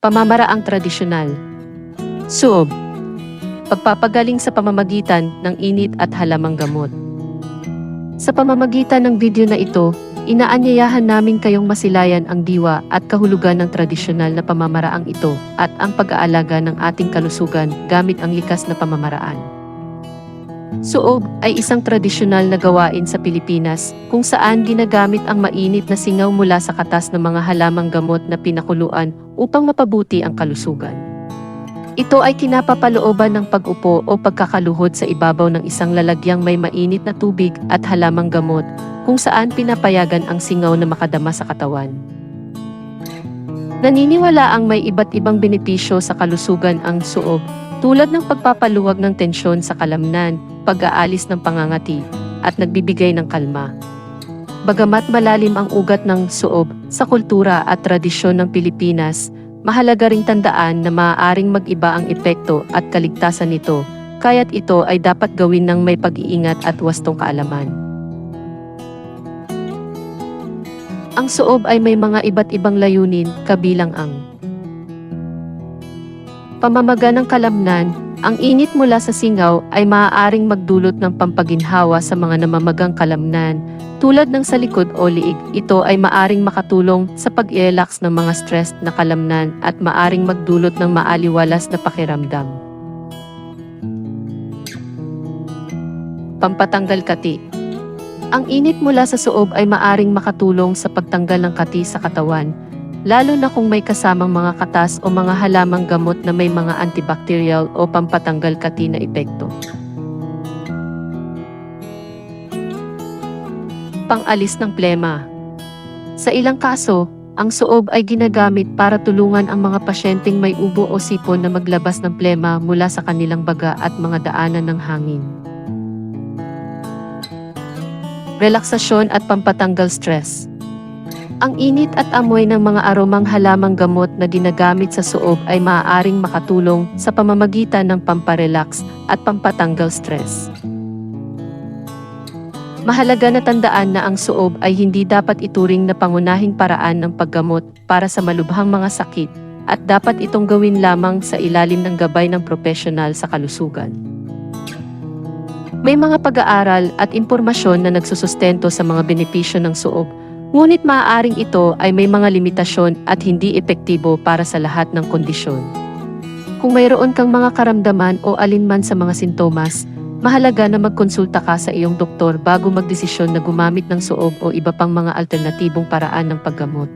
Pamamaraang tradisyonal. Suob. Pagpapagaling sa pamamagitan ng init at halamang gamot. Sa pamamagitan ng video na ito, inaanyayahan namin kayong masilayan ang diwa at kahulugan ng tradisyonal na pamamaraang ito at ang pag-aalaga ng ating kalusugan gamit ang likas na pamamaraan. Suob ay isang tradisyonal na gawain sa Pilipinas kung saan ginagamit ang mainit na singaw mula sa katas ng mga halamang gamot na pinakuluan upang mapabuti ang kalusugan. Ito ay kinapapalooban ng pag-upo o pagkakaluhod sa ibabaw ng isang lalagyang may mainit na tubig at halamang gamot kung saan pinapayagan ang singaw na makadama sa katawan. Naniniwala ang may iba't ibang benepisyo sa kalusugan ang suob tulad ng pagpapaluwag ng tensyon sa kalamnan, pag-aalis ng pangangati, at nagbibigay ng kalma. Bagamat malalim ang ugat ng suob sa kultura at tradisyon ng Pilipinas, mahalaga ring tandaan na maaaring mag-iba ang epekto at kaligtasan nito, kaya't ito ay dapat gawin ng may pag-iingat at wastong kaalaman. Ang suob ay may mga iba't ibang layunin, kabilang ang pamamaga ng kalamnan, ang init mula sa singaw ay maaaring magdulot ng pampaginhawa sa mga namamagang kalamnan. Tulad ng sa likod o liig, ito ay maaring makatulong sa pag-relax ng mga stressed na kalamnan at maaring magdulot ng maaliwalas na pakiramdam. Pampatanggal kati Ang init mula sa suob ay maaring makatulong sa pagtanggal ng kati sa katawan, lalo na kung may kasamang mga katas o mga halamang gamot na may mga antibacterial o pampatanggal kati na epekto. Pangalis ng plema Sa ilang kaso, ang suob ay ginagamit para tulungan ang mga pasyenteng may ubo o sipon na maglabas ng plema mula sa kanilang baga at mga daanan ng hangin. Relaksasyon at pampatanggal stress ang init at amoy ng mga aromang halamang gamot na ginagamit sa suob ay maaaring makatulong sa pamamagitan ng pamparelax at pampatanggal stress. Mahalaga na tandaan na ang suob ay hindi dapat ituring na pangunahing paraan ng paggamot para sa malubhang mga sakit at dapat itong gawin lamang sa ilalim ng gabay ng profesional sa kalusugan. May mga pag-aaral at impormasyon na nagsusustento sa mga benepisyo ng suob Ngunit maaaring ito ay may mga limitasyon at hindi epektibo para sa lahat ng kondisyon. Kung mayroon kang mga karamdaman o alinman sa mga sintomas, mahalaga na magkonsulta ka sa iyong doktor bago magdesisyon na gumamit ng suob o iba pang mga alternatibong paraan ng paggamot.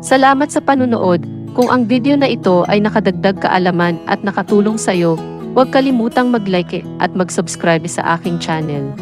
Salamat sa panunood. Kung ang video na ito ay nakadagdag kaalaman at nakatulong sa iyo, huwag kalimutang mag-like at mag-subscribe sa aking channel.